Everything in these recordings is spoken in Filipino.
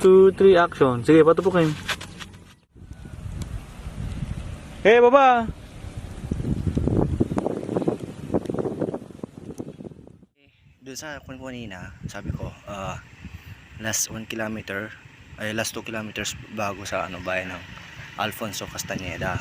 2, 3, action. Sige, patupukin. Hey, baba! Doon sa kung kanina, sabi ko, ah, last 1 kilometer, ay last 2 kilometers bago sa ano bayan ng Alfonso Castañeda.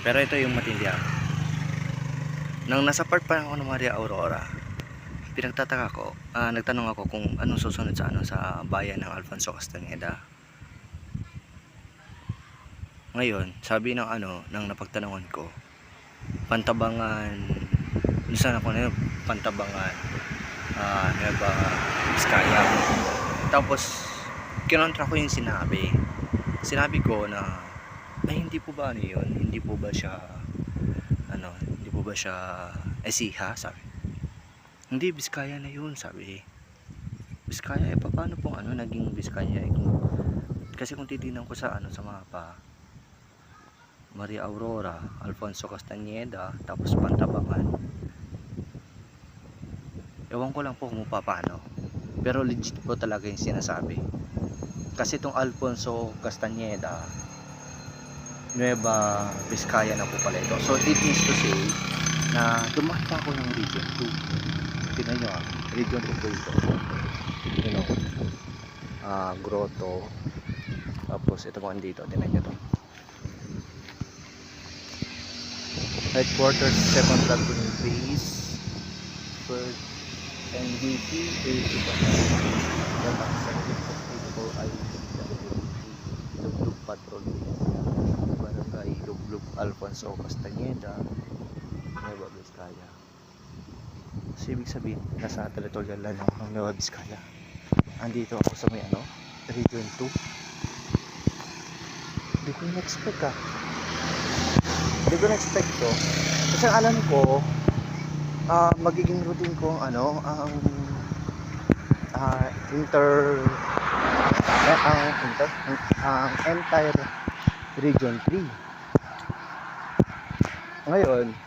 Pero ito yung matindi ah. Nang nasa part pa ako ng Maria Aurora, pinagtataka ko, ah, nagtanong ako kung anong susunod sa ano sa bayan ng Alfonso Castañeda. Ngayon, sabi ng ano, ng napagtanungan ko, Pantabangan, isa na ko na yun, Pantabangan, ah, Nueva Vizcaya. Tapos, kinontra ko yung sinabi. Sinabi ko na, ay hindi po ba ano yun? Hindi po ba siya, ano, hindi po ba siya Esiha? Sabi. Hindi, Vizcaya na yun, sabi. Vizcaya, eh, paano pong ano, naging Vizcaya? Eh, kung, kasi kung titignan ko sa ano, sa mapa, Maria Aurora, Alfonso Castañeda, tapos Pantabangan. Ewan ko lang po kung paano. Pero legit po talaga yung sinasabi. Kasi itong Alfonso Castañeda, Nueva Vizcaya na po pala ito. So it means to say na dumaan pa ako ng region 2. Tingnan nyo ah, region 2 po ito. You know, ah, grotto. Tapos ito po andito, tingnan nyo to. headquarters 7th Platoon Base. First NDP 80 then executive of 84 IWD Luglug Patrol Barangay Luglug Alfonso Castañeda. Nueva Vizcaya so ibig sabihin nasa territorial land ako ng Nueva Vizcaya andito ako sa may ano region 2 hindi ko na-expect ah hindi ko na-expect to. Kasi alam ko, ah magiging routine ko ang ano, ang ah, inter eh, ang inter ang entire region 3. Ngayon,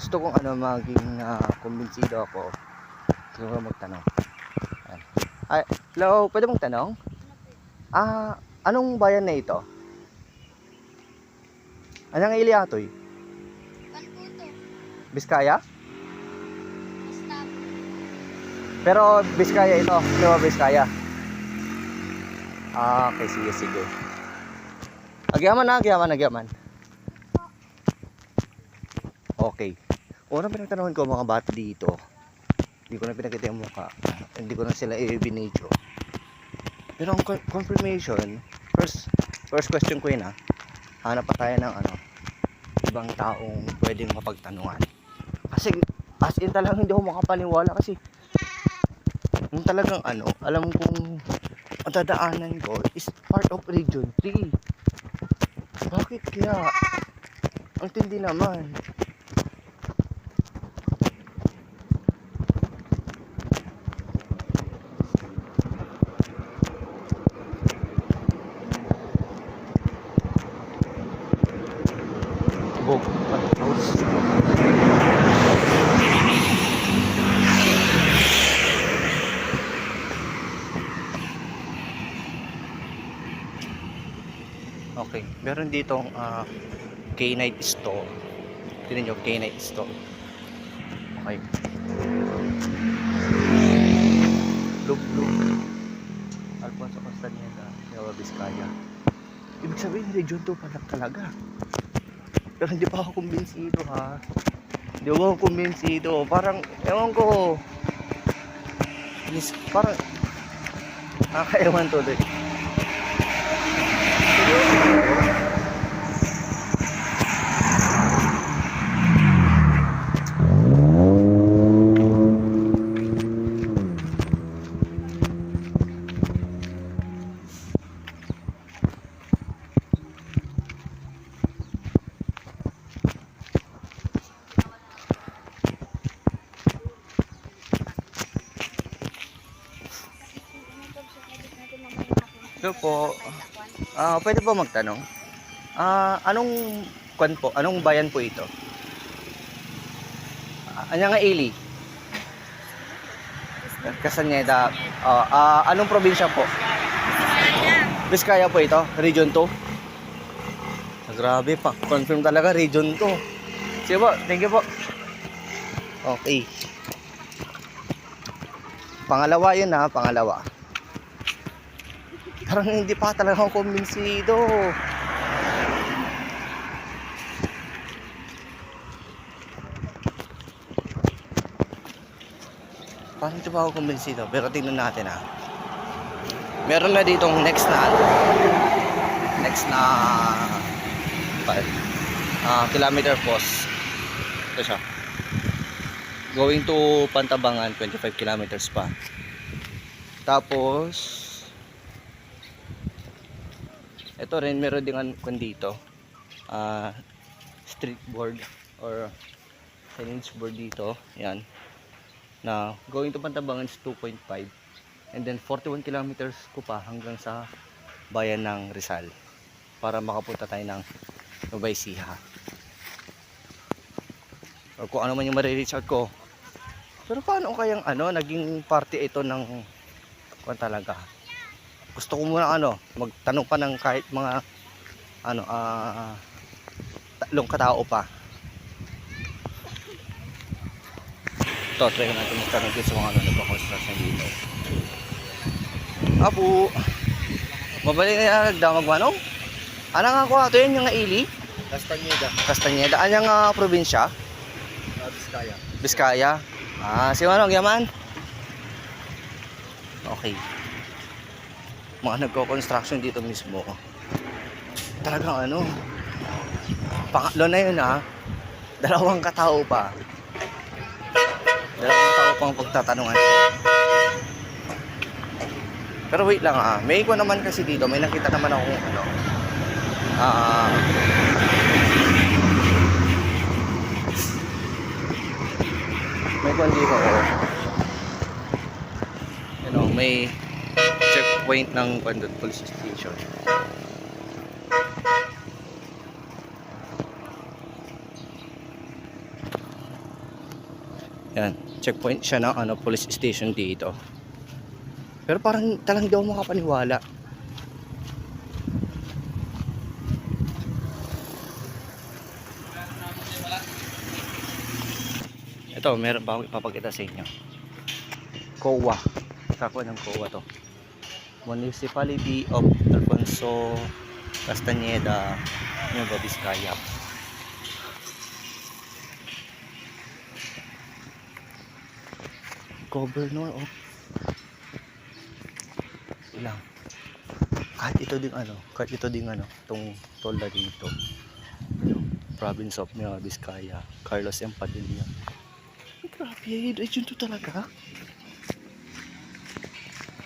gusto kong ano maging uh, kumbinsido ako. Siguro magtanong. Ayan. Ay, hello, pwede mong tanong? Ah, anong bayan na ito? Anong Iliatoy? Kalkuto. Biskaya? Pero Biskaya ito, Nueva Biskaya. Ah, okay, sige, sige. Agyaman na, agyaman, agyaman. Okay. Unang pinagtanungan ko mga bata dito, hindi ko na pinakita yung mukha. Hindi ko na sila i-binidyo. Pero ang con- confirmation, first first question ko yun ah. Hanap pa tayo ng ano, ibang taong pwedeng mapagtanungan. Kasi as in talagang hindi ako makapaniwala kasi yung talagang ano, alam kong ang dadaanan ko is part of region 3. Bakit kaya? Ang tindi naman. Bog. Okay, meron ditong ah, K-Night Store. Tignan nyo, K-Night Store. Okay. Look, look. Alfonso Castañeda, Nueva Vizcaya. Ibig sabihin, region 2 pala talaga. Pero hindi pa ako kumbinsido ha. Hindi ako kumbinsido. Parang, ewan ko. Parang, nakakaewan tuloy. Hello po. Ah, pwede po magtanong? Ah, anong kwan po? Anong bayan po ito? Ah, Anya nga Eli? Castaneda. Oh, ah, anong probinsya po? Biskaya po ito, Region 2. Ah, grabe pa, confirm talaga Region 2. Sige po, thank you po. Okay. Pangalawa yun ha, pangalawa. Parang hindi pa talaga ako kumbinsido. Parang hindi pa ako kumbinsido, pero tingnan natin ha. Meron na ditong next na ano, next na ah kilometer post. Ito siya. Going to Pantabangan, 25 kilometers pa. Tapos, ito rin, meron din an kung dito. ah street board or signage board dito. Yan. Na going to Pantabangan is 2.5. And then 41 kilometers ko pa hanggang sa bayan ng Rizal. Para makapunta tayo ng Nueva Ecija. Or kung ano man yung marireach out ko. Pero paano kayang ano, naging party ito ng kung talaga. Gusto ko muna ano, magtanong pa ng kahit mga ano, ah tatlong katao pa. Ito, try ko natin magtanong din sa mga ano, nagpa-construction dito. Apo, mabalik na yan, nagdamag manong? Ano nga ko ato yun, yung nga ili? Castaneda. Castaneda, anyang nga probinsya? Biskaya. Biskaya. Ah, si Manong Yaman. Okay. Mga nagko-construction dito mismo. Talagang ano. Pangatlo na yun ha. Dalawang katao pa. Dalawang katao pang pagtatanungan. Pero wait lang ah. May ko naman kasi dito. May nakita naman ako ano. Ah. may kwan dito oh. you know, may checkpoint ng kwan doon, police station yan checkpoint siya ng ano, police station dito pero parang talang daw makapaniwala Ito, meron pa akong ipapakita sa inyo. COA. Kako ng COA to. Municipality of Alfonso Castañeda, Nueva Vizcaya. Governor of ilang kahit ito ding ano kahit ito ding ano tong tolda dito Ano, province of Nueva Vizcaya Carlos M. Padilla Grabe, region 2 talaga.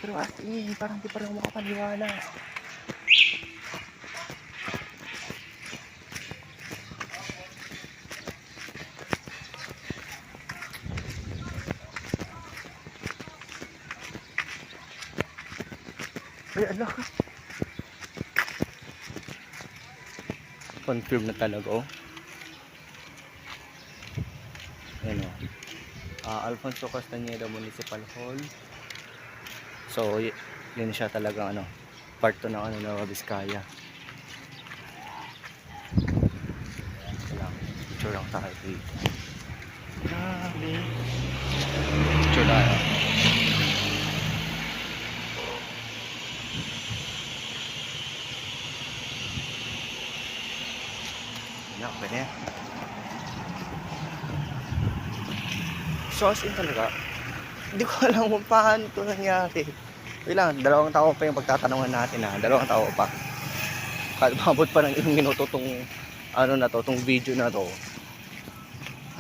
Pero at eh, parang di pa rin makapaniwala. Ay, ala ka. Confirm na talaga, oh. Ayan, oh ah, Alfonso Castañeda Municipal Hall. So, yun siya talaga ano, part to ng ano. Ito lang, picture lang tayo dito. Grabe. Picture tayo. Yan, pwede. So in talaga, hindi ko alam kung paano ito nangyari. Wait lang, dalawang tao pa yung pagtatanungan natin ha. Dalawang tao pa. Kahit mabot pa ng ilang minuto tong ano na to, tong video na to.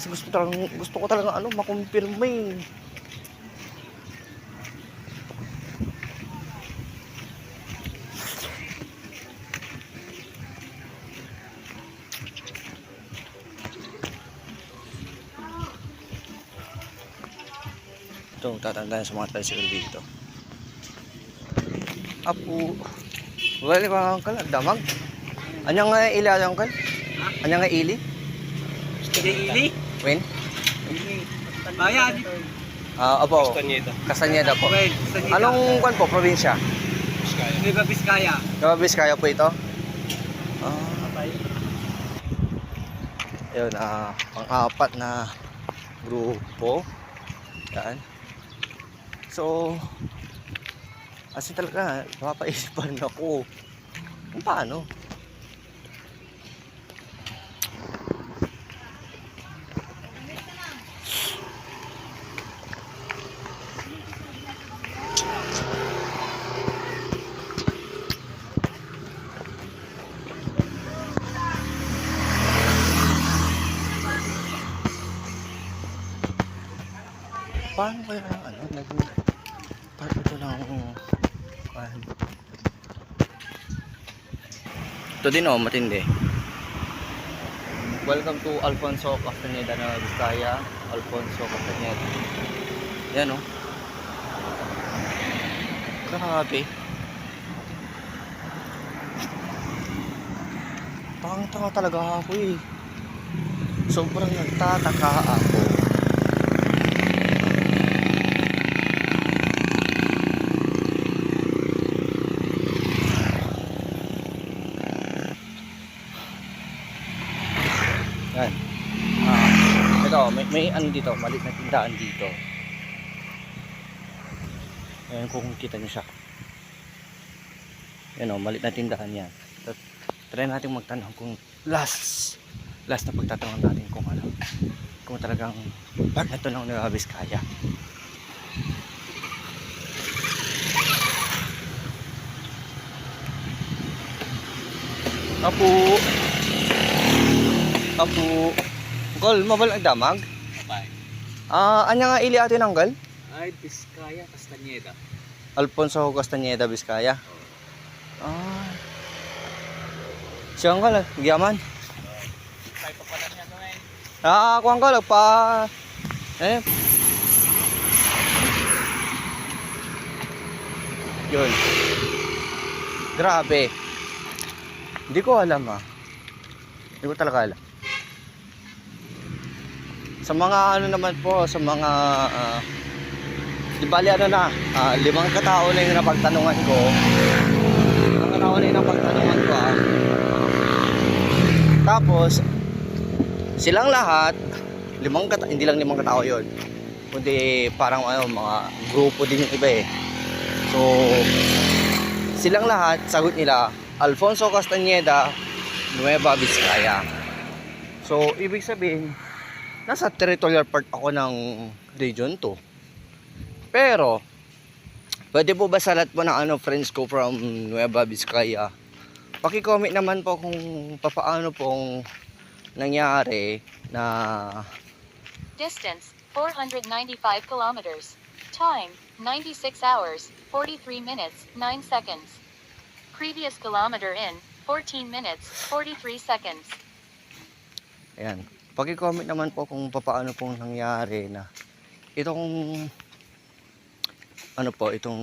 Kasi gusto, talagang, gusto ko talaga ano, makumpirma eh. Ito, tatandaan sa mga tricycle dito. Apo. Wala ka angkal, damag. Anya nga ili ang angkal? Anya nga ili? Ili? Wen? Bayan. Ah, opo. Castañeda. Castañeda po. Okay, gusto niyo Anong kwan po, probinsya? Vizcaya. Nueva Vizcaya. Nueva Vizcaya po ito? Ah, yun, ah, pang-apat na grupo. Yan. So, kasi talaga, napapaisip pa rin ako kung paano. Paano kaya Ito din oh, matindi. Welcome to Alfonso Castaneda na Vizcaya. Alfonso Castaneda. Yan oh. Grabe. Tanga-tanga talaga ako eh. Sobrang nagtataka ako. Yan. Ah, ito, may, may ano dito, malit na tindahan dito. Ayan kung kita nyo siya. Yan o, malit na tindahan yan. Tat- Try natin magtanong kung last, last na pagtatanong natin kung ano, kung talagang na ito ng Nueva Vizcaya. Apo. Apo. Gol, mabal ang damag? Ah, anya nga ili atin ang gal? Ay, Vizcaya, Castañeda. Alfonso Castañeda, Vizcaya. Ah. Siya ang gal, giyaman. Tayo pa pala niya ngayon. Ah, ako ang gal, pa... Eh. Yun. Grabe. Hindi ko alam ah. Hindi ko talaga alam. Sa mga ano naman po, sa mga ah, di bali ano na, ah, limang katao na yung napagtanungan ko. Limang katao na yung napagtanungan ko ah. Tapos, silang lahat, limang katao, hindi lang limang katao yon kundi parang ano, mga grupo din yung iba eh. So, silang lahat, sagot nila, Alfonso Castañeda, Nueva Vizcaya. So, ibig sabihin, nasa territorial part ako ng region 2. Pero, pwede po ba sa lahat po ng ano, friends ko from Nueva Vizcaya, paki-comment naman po kung papaano pong nangyari na Distance 495 kilometers. Time 96 hours 43 minutes 9 seconds. Previous kilometer in 14 minutes 43 seconds. Ayan. Paki-comment naman po kung paano pong nangyari na itong ano po, itong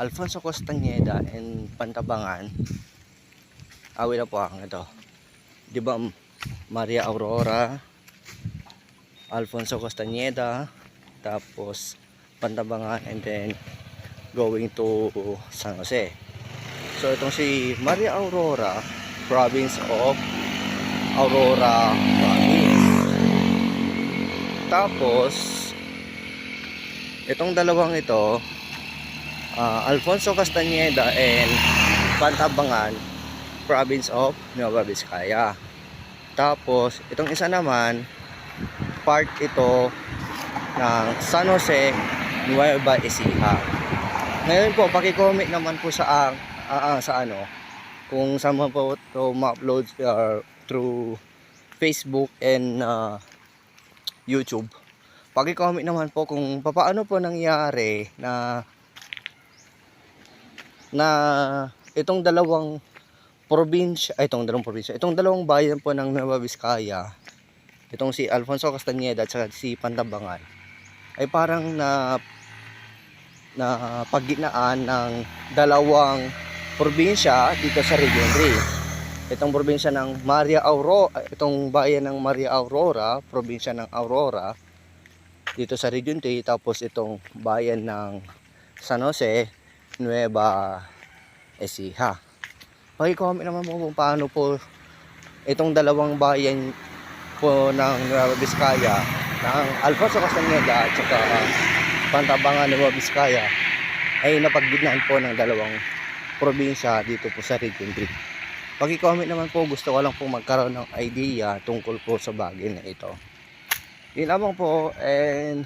Alfonso Castañeda and Pantabangan. Awil na po ang ito. Di ba Maria Aurora, Alfonso Castañeda, tapos Pantabangan and then going to San Jose. So itong si Maria Aurora, province of Aurora Province. Tapos, itong dalawang ito, ah, Alfonso Castañeda and Pantabangan, Province of Nueva Vizcaya. Tapos, itong isa naman, part ito ng San Jose, Nueva Ecija. Ngayon po, paki-comment naman po sa, ah, ah, sa ano, kung saan po ito ma-upload uh, through Facebook and uh, YouTube. Paki-comment naman po kung paano po nangyari na na itong dalawang probinsya, ay itong dalawang probinsya, itong dalawang bayan po ng Nueva Vizcaya, itong si Alfonso Castañeda at si Pantabangan, ay parang na na pagginaan ng dalawang probinsya dito sa Region 3. Itong probinsya ng Maria Aurora, itong bayan ng Maria Aurora, probinsya ng Aurora, dito sa Region 3 tapos itong bayan ng San Jose, Nueva Ecija. Paki-comment naman po kung paano po itong dalawang bayan po ng Nueva Vizcaya ng Alfonso Castañeda at saka Pantabangan Nueva Vizcaya ay napagdignan po ng dalawang probinsya dito po sa Region 3. Paki-comment naman po gusto ko lang po magkaroon ng idea tungkol po sa bagay na ito. Yun lamang po and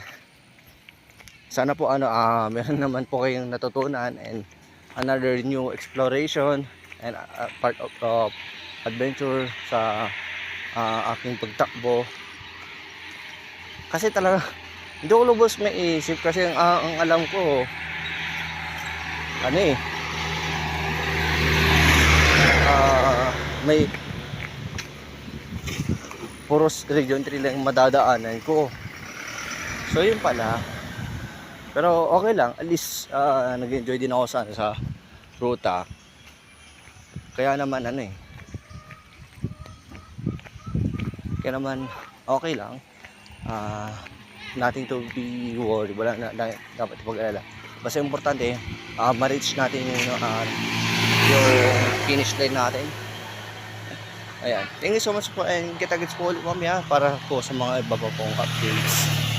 sana po ano ah meron naman po kayong natutunan and another new exploration and ah, part of, of adventure sa ah, aking pagtakbo kasi talaga hindi ko lubos maiisip kasi ang, ang, ang alam ko ano eh ah, may puros region 3 lang madadaanan ko. So yun pala. Pero okay lang. At least ah, nag-enjoy din ako sa, sa ruta. Kaya naman ano eh. Kaya naman okay lang. Ah nothing to be worried. Wala na, na dapat pag-alala. Basta importante ah ma-reach natin yung ah, yung finish line natin. Ayan. Thank you so much po and kita-gets po ulit mamaya para po sa mga iba pa pong updates